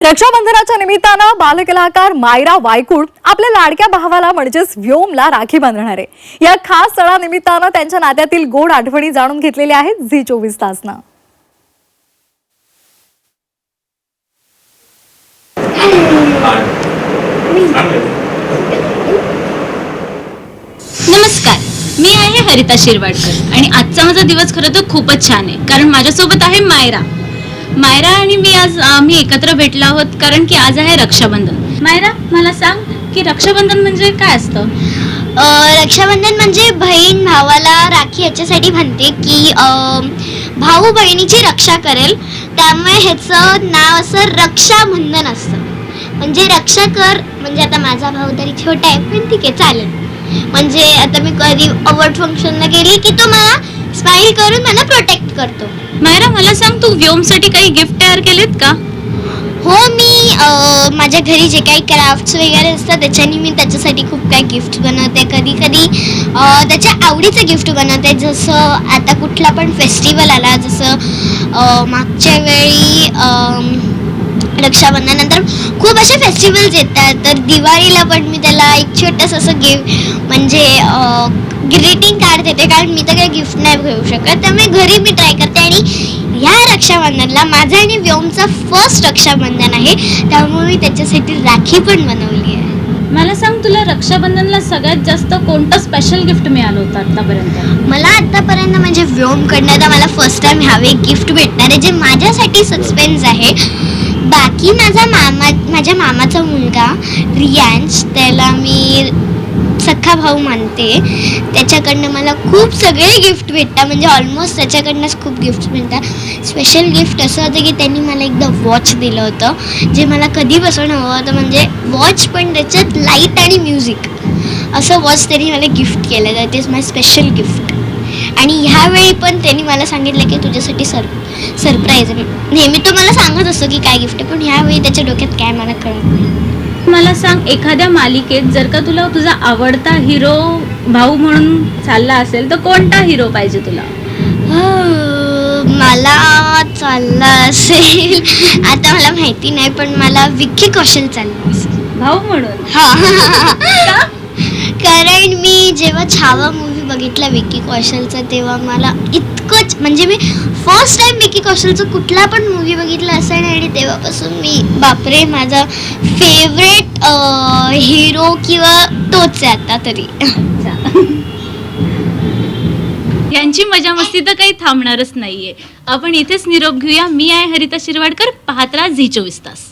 रक्षाबंधनाच्या निमित्तानं बालकलाकार मायरा वायकुळ आपल्या लाडक्या भावाला म्हणजेच व्योमला राखी बांधणार. आहे या खास सणानिमित्तानं त्यांच्या नात्यातील गोड आठवणी जाणून घेतलेल्या आहेत झी चोवीस तासनं. नमस्कार. मी आहे हरिता शिरवाडकर आणि आजचा माझा दिवस खरं तर खूपच छान आहे. कारण माझ्यासोबत आहे मायरा. मायरा आणि मी आज आम्ही एकत्र भेटलो आहोत कारण की आज आहे रक्षाबंधन. मायरा मला सांग की रक्षाबंधन म्हणजे काय असतं? रक्षाबंधन म्हणजे बहीण भावाला राखी याच्यासाठी म्हणते की भाऊ बहिणीची रक्षा करेल. त्यामुळे ह्याचं नाव असं रक्षाबंधन असतं. म्हणजे रक्षा कर म्हणजे आता माझा भाऊ तरी छोटा आहे पण ठीक आहे चालेल. म्हणजे आता मी कधी अवॉर्ड फंक्शनला गेली की तो मला स्माईल करून मला प्रोटेक्ट करतो. मायरा मला सांग तू व्योमसाठी काही गिफ्ट तयार केलेत का? हो मी अ, माझ्या घरी जे काही क्राफ्ट्स वगैरे असतात त्याच्यानी मी त्याच्यासाठी खूप काही गिफ्ट बनवते. कधी कधी अ, त्याच्या आवडीचे गिफ्ट बनवते. जसं आता कुठला पण फेस्टिवल आला जसं अ, मागच्या वेळी अम, रक्षाबंधनानंतर खूप असे फेस्टिवल्स येतात. तर दिवाळीला पण मी त्याला एक छोटंसं असं गिफ्ट म्हणजे ग्रीटिंग कार्ड देते. कारण मी तर काही गिफ्ट नाही घेऊ शकत. त्यामुळे घरी मी ट्राय करते. आणि ह्या रक्षाबंधनला माझं आणि व्योमचं फर्स्ट रक्षाबंधन आहे. त्यामुळे मी त्याच्यासाठी राखी पण बनवली आहे. मला सांग तुला रक्षाबंधनला सगळ्यात जास्त कोणतं स्पेशल गिफ्ट मिळालं होतं आतापर्यंत? मला आतापर्यंत म्हणजे व्योमकडनं तर मला फर्स्ट टाइम ह्यावे गिफ्ट भेटणार आहे जे माझ्यासाठी सस्पेन्स आहे बाकी माझा मामा माझ्या मामाचा मुलगा रियांश त्याला मी सख्खा भाऊ मानते. त्याच्याकडनं मला खूप सगळे गिफ्ट भेटतात. म्हणजे ऑलमोस्ट त्याच्याकडनंच खूप गिफ्ट मिळतात. स्पेशल गिफ्ट असं होतं की त्यांनी मला एकदा वॉच दिलं होतं. जे मला कधीपासून हवं होतं. म्हणजे वॉच पण त्याच्यात लाइट आणि म्युझिक असं वॉच त्यांनी मला गिफ्ट केलं. That is my special gift आणि ह्यावेळी पण त्यांनी मला सांगितलं की तुझ्यासाठी सर सरप्राईज आहे. नेहमी तो मला सांगत असतो की काय गिफ्ट आहे पण ह्यावेळी त्याच्या डोक्यात काय मला कळत नाही. मला सांग एखाद्या मालिकेत जर का तुला तुझा आवडता हिरो भाऊ म्हणून चालला असेल तर कोणता हिरो पाहिजे तुला? अं, मला चाललं असेल. आता मला माहिती नाही पण मला विक्की कौशल चाललं असेल. भाऊ म्हणून? हा. कारण मी जेव्हा छावा मूवी बघितला विक्की कौशलचा तेव्हा मला इतकंच म्हणजे मी फर्स्ट टाइम विकी कौशलचा कुठला पण मूवी बघितला असेल आणि तेव्हापासून मी बापरे माझा फेवरेट हिरो किंवा तोच आहे आता तरी. यांची मजा मस्ती तर काही थांबणारच नाहीये. आपण इथेच निरोप घेऊया. मी आहे हरिता शिरवाडकर. पाहत राहा झी चोवीस तास.